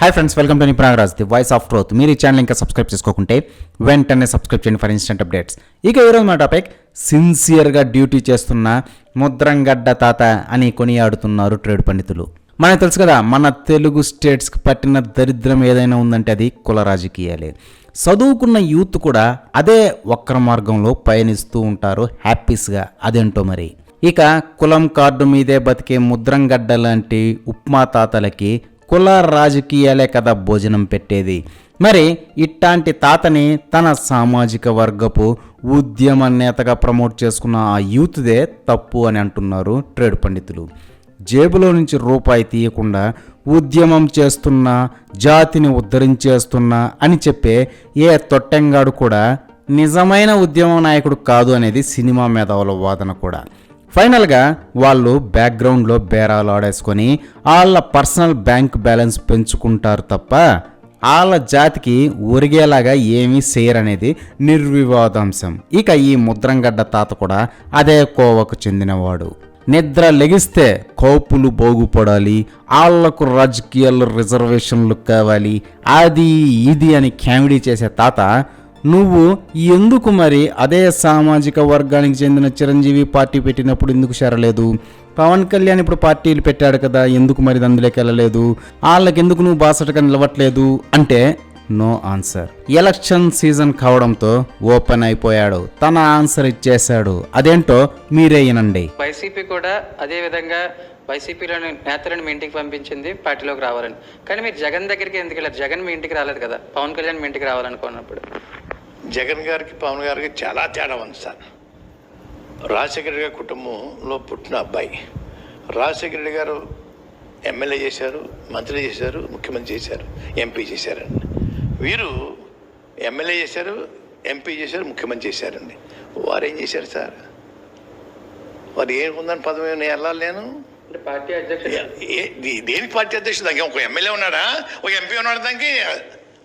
Hi friends welcome to Nipunaraj the voice of truth మీరు ఈ channel ఇంకా subscribe చేసుకోకుంటే వెంటనే సబ్స్క్రైబ్ చేయండి ఫర్ ఇన్స్టెంట్ అప్డేట్స్ ఇక ఈరోజు మా టాపిక్ సిన్సియర్గా డ్యూటీ చేస్తున్న ముద్రంగడ్డ తాత అని కొనియాడుతున్నారు ట్రేడ్ పండితులు. మనకు తెలుసు కదా మన తెలుగు స్టేట్స్కి పట్టిన దరిద్రం ఏదైనా ఉందంటే అది కుల రాజకీయాలే. చదువుకున్న యూత్ కూడా అదే వక్ర మార్గంలో పయనిస్తూ ఉంటారు హ్యాపీస్గా అదేంటో మరి? ఇక కులం కార్డు మీదే బతికే ముద్రంగడ్డ లాంటి ఉప్మా తాతలకి కుల రాజకీయాలే కదా భోజనం పెట్టేది. మరి ఇట్లాంటి తాతని తన సామాజిక వర్గపు ఉద్యమ నేతగా ప్రమోట్ చేసుకున్న ఆ యూత్దే తప్పు అని అంటున్నారు ట్రేడ్ పండితులు. జేబులో నుంచి రూపాయి తీయకుండా ఉద్యమం చేస్తున్నా జాతిని ఉద్ధరించేస్తున్నా అని చెప్పే ఏ తొట్టెంగాడు కూడా నిజమైన ఉద్యమ నాయకుడు కాదు అనేది సినిమా మేధావుల వాదన కూడా. ఫైనల్గా వాళ్ళు బ్యాక్గ్రౌండ్లో బేరాలు ఆడేసుకొని వాళ్ళ పర్సనల్ బ్యాంక్ బ్యాలెన్స్ పెంచుకుంటారు తప్ప వాళ్ళ జాతికి ఒరిగేలాగా ఏమీ చేయరనేది నిర్వివాదాంశం. ఇక ఈ ముద్రంగడ్డ తాత కూడా అదే కోవకు చెందినవాడు. నిద్ర లెగిస్తే కోపులు బాగుపడాలి వాళ్ళకు రాజకీయాల్లో రిజర్వేషన్లు కావాలి అది ఇది అని కామెడీ చేసే తాత నువ్వు ఎందుకు మరి అదే సామాజిక వర్గానికి చెందిన చిరంజీవి పార్టీ పెట్టినప్పుడు ఎందుకు చేరలేదు? పవన్ కళ్యాణ్ ఇప్పుడు పార్టీలు పెట్టాడు కదా ఎందుకు మరి అందులోకి వెళ్ళలేదు? వాళ్ళకి ఎందుకు నువ్వు బాసటగా నిలవట్లేదు? అంటే నో ఆన్సర్. ఎలక్షన్ సీజన్ కావడంతో ఓపెన్ అయిపోయాడు. తన ఆన్సర్ ఇచ్చేశాడు. అదేంటో మీరే వినండి. వైసీపీ కూడా అదే విధంగా వైసీపీలోని నేతలను మీ ఇంటికి పంపించింది పార్టీలోకి రావాలని. కానీ మీరు జగన్ దగ్గరికి ఎందుకు వెళ్ళారు? జగన్ మీ ఇంటికి రాలేదు కదా. పవన్ కళ్యాణ్ మీ ఇంటికి రావాలనుకున్నప్పుడు. జగన్ గారికి పవన్ గారికి చాలా తేడా ఉంది సార్. రాజశేఖర గారి కుటుంబంలో పుట్టిన అబ్బాయి. రాజశేఖర రెడ్డి గారు ఎమ్మెల్యే చేశారు మంత్రి చేశారు ముఖ్యమంత్రి చేశారు ఎంపీ చేశారండి. వీరు ఎమ్మెల్యే చేశారు ఎంపీ చేశారు ముఖ్యమంత్రి చేశారండి. వారు ఏం చేశారు సార్? వారు ఏం ఉందని పదవి నేను వెళ్ళాలి నేను? పార్టీ అధ్యక్షుడు. దేనికి పార్టీ అధ్యక్షుడు? దానికి ఒక ఎమ్మెల్యే ఉన్నాడా? ఒక ఎంపీ ఉన్నాడు దానికి?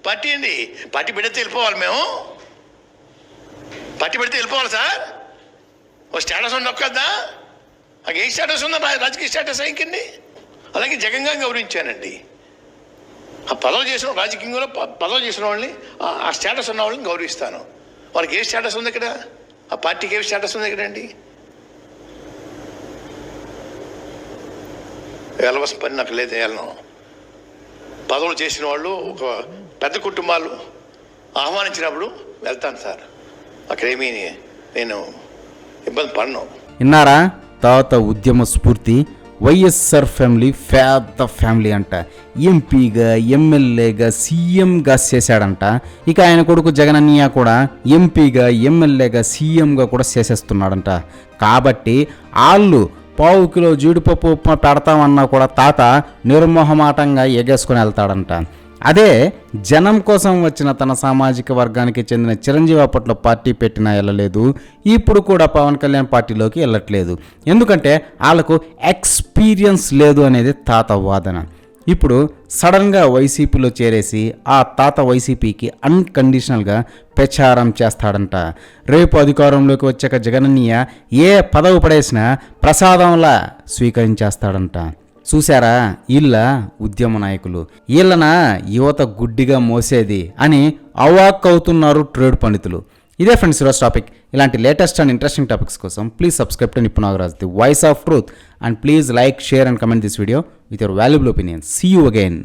పార్టీ అండి పార్టీ పెడితే వెళ్ళిపోవాలి మేము? పట్టి పెడితే వెళ్ళిపోవాలి సార్. ఓ స్టేటస్ ఉన్న నొక్కద్దా నాకు ఏ స్టేటస్ ఉందా? రాజకీయ స్టేటస్ ఇంకండి అలాగే జగన్గా గౌరవించానండి. ఆ పదవి చేసిన రాజకీయంలో పదవి చేసిన వాళ్ళని ఆ- ఆ స్టేటస్ ఉన్న వాళ్ళని గౌరవిస్తాను. వాళ్ళకి ఏ స్టేటస్ ఉంది ఇక్కడ? ఆ పార్టీకి ఏ స్టేటస్ ఉంది ఇక్కడండి? వెళ్ళవలసిన పని నాకు లేదు వెళ్ళను పదవులు చేసిన వాళ్ళు ఒక పెద్ద కుటుంబాలు ఆహ్వానించినప్పుడు వెళ్తాను సార్. అక్కడేమీ నేను ఇబ్బంది పడను. విన్నారా? తాత ఉద్యమ స్ఫూర్తి వైఎస్ఆర్ ఫ్యామిలీ పెద్ద ఫ్యామిలీ అంట. ఎంపీగా ఎమ్మెల్యేగా సీఎంగా చేశాడంట. ఇక ఆయన కొడుకు జగనన్నయ్య కూడా ఎంపీగా ఎమ్మెల్యేగా సీఎంగా కూడా చేసేస్తున్నాడంట. కాబట్టి వాళ్ళు పావు కిలో జీడిపప్పు ఉప్మా పెడతామన్నా కూడా తాత నిర్మోహమాటంగా ఎగేసుకొని వెళ్తాడంట. అదే జనం కోసం వచ్చిన తన సామాజిక వర్గానికి చెందిన చిరంజీవి అప్పట్లో పార్టీ పెట్టినా వెళ్ళలేదు. ఇప్పుడు కూడా పవన్ కళ్యాణ్ పార్టీలోకి వెళ్ళట్లేదు. ఎందుకంటే వాళ్ళకు ఎక్స్పీరియన్స్ లేదు అనేది తాత వాదన. ఇప్పుడు సడన్గా వైసీపీలో చేరేసి ఆ తాత వైసీపీకి అన్కండిషనల్గా ప్రచారం చేస్తాడంట. రేపు అధికారంలోకి వచ్చాక జగనన్నయ్య ఏ పదవి పడేసినా ప్రసాదంలా స్వీకరించేస్తాడంట. చూశారా? వీళ్ళ ఉద్యమ నాయకులు. వీళ్ళన యువత గుడ్డిగా మోసేది అని అవాక్ అవుతున్నారు ట్రేడ్ పండితులు. ఇదే ఫ్రెండ్స్ ఈరోజు టాపిక్. ఇలాంటి లేటెస్ట్ అండ్ ఇంట్రెస్టింగ్ టాపిక్స్ కోసం please subscribe to Nipunagaraj the voice of truth. And please like share and comment this video with your valuable opinion. See you again